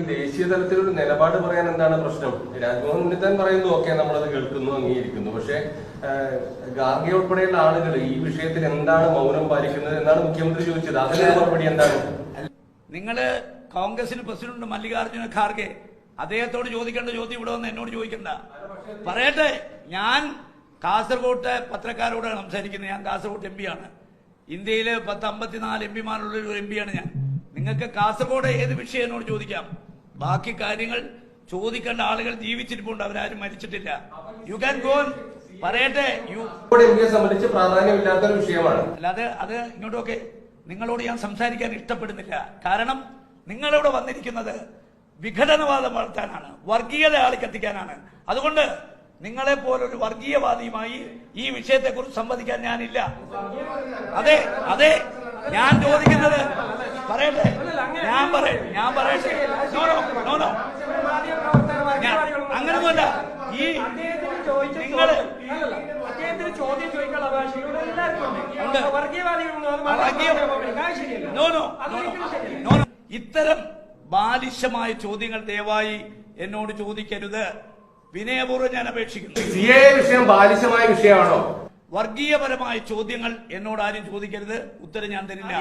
ദേശീയ തലത്തിൽ ഒരു നിലപാട് പറയാൻ എന്താണ് പ്രശ്നം? രാജ്മോഹൻ ഉണ്ണിത്താൻ പറയുന്നു ഓക്കെ നമ്മളത് കേൾക്കുന്നു അംഗീകരിക്കുന്നു. പക്ഷേ ഗാർഗി ഉൾപ്പെടെയുള്ള ആളുകൾ ഈ വിഷയത്തിൽ എന്താണ് മൗനം പാലിക്കുന്നത് എന്നാണ് മുഖ്യമന്ത്രി ചോദിച്ചത്. അതിന്റെ മറുപടി എന്താണ്? നിങ്ങൾ കോൺഗ്രസിന് പ്രസിഡന്റ് മല്ലികാർജുന ഖാർഗെ അദ്ദേഹത്തോട് ചോദിക്കേണ്ട ചോദ്യം ഇവിടെ വന്ന് എന്നോട് ചോദിക്കണ്ട. പറയട്ടെ ഞാൻ കാസർഗോട്ടെ പത്രക്കാരോടാണ് സംസാരിക്കുന്നത്. ഞാൻ കാസർഗോഡ് എം ആണ്. ഇന്ത്യയിലെ പത്ത് അമ്പത്തിനാല് എം പിമാരുള്ള ഒരു എം പിയാണ് ഞാൻ. നിങ്ങൾക്ക് കാസർഗോഡ് ഏത് വിഷയം എന്നോട് ചോദിക്കാം? ബാക്കി കാര്യങ്ങൾ ചോദിക്കേണ്ട ആളുകൾ ജീവിച്ചിരിപ്പുണ്ട് അവരാരും മരിച്ചിട്ടില്ല. യു ക്യാൻ ഗോൺ പറയട്ടെ. യു സംബന്ധിച്ച് പ്രാധാന്യമില്ലാത്ത ഒരു വിഷയമാണ്. അല്ലാതെ അത് ഇങ്ങോട്ടൊക്കെ നിങ്ങളോട് ഞാൻ സംസാരിക്കാൻ ഇഷ്ടപ്പെടുന്നില്ല. കാരണം നിങ്ങളിവിടെ വന്നിരിക്കുന്നത് വിഘടനവാദം വളർത്താനാണ് വർഗീയത ആളിക്കത്തിക്കാനാണ്. അതുകൊണ്ട് നിങ്ങളെ പോലൊരു വർഗീയവാദിയുമായി ഈ വിഷയത്തെക്കുറിച്ച് സംവദിക്കാൻ ഞാനില്ല. അതെ അതെ ഞാൻ ചോദിക്കുന്നത് പറയട്ടെ. ഞാൻ പറയട്ടെ ഞാൻ പറയട്ടെ. നോ നോ നോ നോ ഞാൻ അങ്ങനൊന്നുമല്ല. ഈ നിങ്ങൾ. ഇത്തരം ബാലിശമായ ചോദ്യങ്ങൾ ദയവായി എന്നോട് ചോദിക്കരുത്. വിനയപൂർവം ഞാൻ അപേക്ഷിക്കുന്നു. സി വിഷയം ബാലിശമായ വിഷയമാണോ? വർഗീയപരമായ ചോദ്യങ്ങൾ എന്നോട് ആരും ചോദിക്കരുത്. ഉത്തരം ഞാൻ തരില്ല.